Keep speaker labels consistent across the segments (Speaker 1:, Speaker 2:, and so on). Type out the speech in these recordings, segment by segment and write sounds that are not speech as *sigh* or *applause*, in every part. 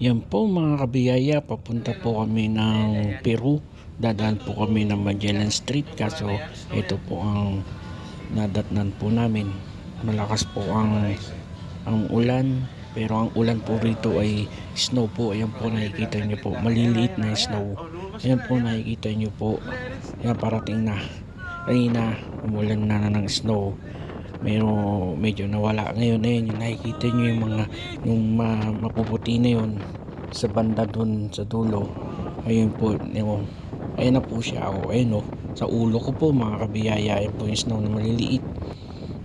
Speaker 1: Yan po mga kabiyaya, papunta po kami ng Peru. Dadaan po kami ng Magellan Street kaso ito po ang nadatnan po namin. Malakas po ang ang ulan pero ang ulan po rito ay snow po. Ayan po nakikita nyo po. Maliliit na snow. Ayan po nakikita nyo po. Ayan parating na. Kanina umulan na na ng snow pero medyo nawala. Ngayon ayun yung nakikita nyo yung mga yung ma, mapuputi na yun sa banda dun sa dulo. Ayun po yung, ayun na po siya. Ako ayun o sa ulo ko po mga kabiyaya ayun po yung snow na maliliit.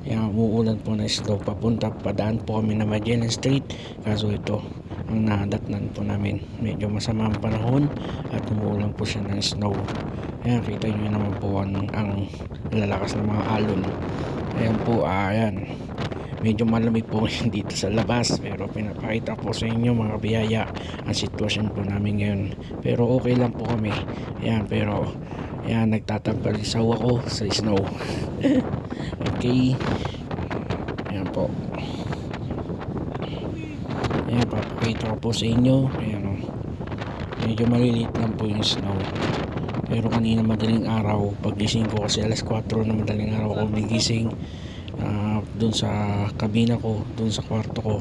Speaker 1: Kaya umuulan po na snow. Papunta padaan po kami na Magellan Street. Kaso ito ang nadatnan po namin. Medyo masama ang panahon at umuulan po siya ng snow. Kaya kita nyo naman po ang, ang lalakas ng mga alon ayan po ayan. Medyo malamig po ngayon *laughs* dito sa labas pero pinapakita po sa inyo mga biyaya ang sitwasyon po namin ngayon. Pero okay lang po kami. Ayan pero ayan nagtatagpalisaw ako sa snow. *laughs* Okay. Ayan po. Ayan papakita ko po sa inyo. Ayan o medyo maliliit lang po yung snow pero kanina madaling araw. Pagising ko kasi alas 4 na madaling araw ako nagising uh, dun sa kabina ko dun sa kwarto ko.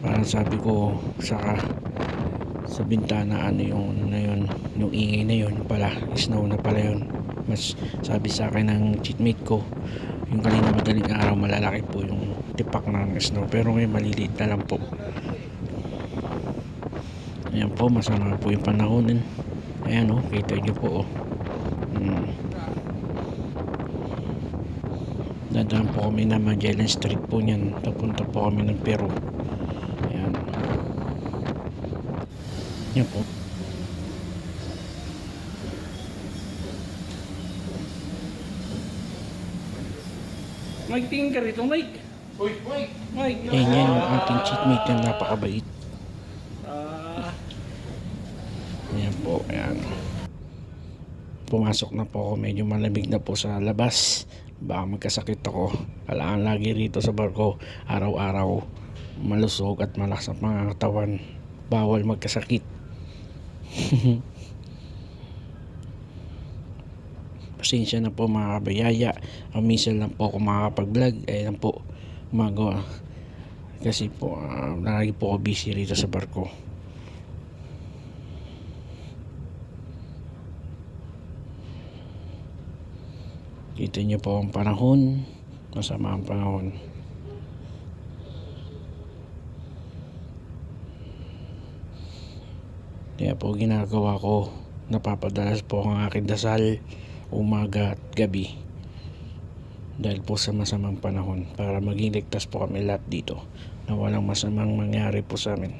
Speaker 1: Parang sabi ko sa sa bintana ano yung ano na yun yung ingay na yun pala snow na pala yun. Mas sabi sa akin ng cheatmate ko yung kanina madaling araw malalaki po yung tipak ng snow pero ngayon maliliit na lang po. Ayan po masama po yung panahon ayan o oh, kita nyo po oh. hmm. dadaan po kami na Magellan Street po niyan papunta po kami ng Peru ayan yan po
Speaker 2: Mike, tingin ka rito, Mike.
Speaker 3: Uy, Mike!
Speaker 2: Mike.
Speaker 1: ayan yan yung ating cheatmate na napakabait ayan po ayan. Pumasok na po ako. Medyo malamig na po sa labas. Baka magkasakit ako. Kailangan lagi rito sa barko. Araw-araw malusog at malakas ang mga katawan. Bawal magkasakit. *laughs* Pasensya na po mga kabayaya minsan lang po ako makakapag vlog ayan po. Gumagawa kasi po uh, lagi po ako busy rito sa barko Kita niyo po ang panahon. Masama ang panahon. Kaya po ginagawa ko, napapadalas po ang aking dasal umaga at gabi. Dahil po sa masamang panahon para maging ligtas po kami lahat dito na walang masamang mangyari po sa amin.